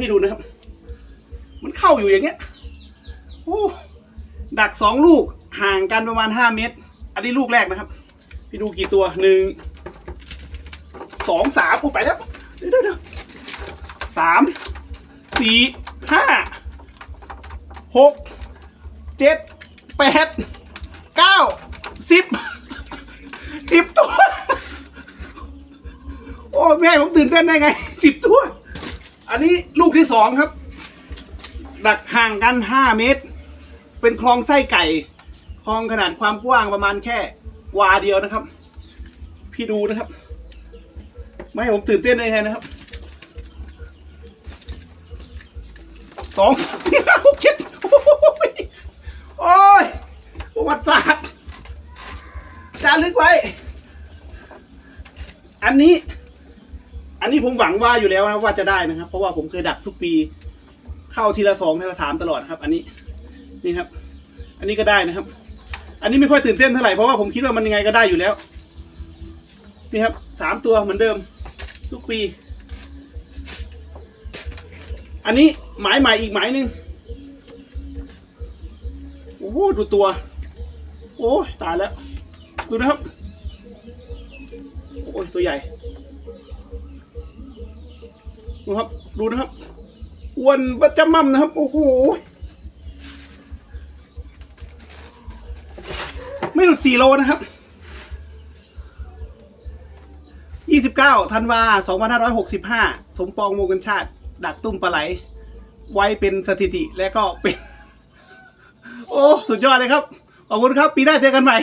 ให้ดูนะครับ มันเข้าอยู่อย่างเงี้ยโอ้ดักสองลูกห่างกันประมาณห้าเมตร อันนี้ลูกแรกนะครับ พี่ดูกี่ตัวหนึ่งสองสามโอ้ไปแล้วเดี๋ยวเดี๋ยวสามสี่ห้าหกเจ็ดแปดเก้าสิบสิบตัว โอ้แม่ผมตื่นเต้นได้ไงสิบตัว อันนี้ลูกที่สองครับ ดักห่างกันห้าเมตร เป็นคลองไส้ไก่ คลองขนาดความกว้างประมาณแค่วาเดียวนะครับ พี่ดูนะครับ ไม่ให้ผมตื่นเต้นได้ไงนะครับสองสามสี่ห้าหกเจ็ดโอ้ยประวัติศาสตร์จารึกไว้ อันนี้ อันนี้ผมหวังว่าอยู่แล้วนะว่าจะได้นะครับ เพราะว่าผมเคยดักทุกปี เข้าทีละสองทีละสามตลอดครับ อันนี้นี่ครับ อันนี้ก็ได้นะครับ อันนี้ไม่ค่อยตื่นเต้นเท่าไหร่เพราะว่าผมคิดว่ามันยังไงก็ได้อยู่แล้วนี่ครับสามตัวเหมือนเดิม ทุกปี อันนี้หมายใหม่อีกหมายหนึ่งโอ้โหดูตัว โอ้ตายแล้ว ดูนะครับ โอ้ยตัวใหญ่ ดูครับ ดูนะครับอ้วนประจำมั่มนะครับ โอ้โห ไม่หลุดสี่โลนะครับยี่สิบเก้าธันวาสองพันห้าร้อยหกสิบห้าสมปองโมกันชาติ ดักตุ้มปลาไหล ไว้เป็นสถิติและก็เป็น โอ้ สุดยอดเลยครับ ขอบคุณครับ ปีหน้าเจอกันใหม่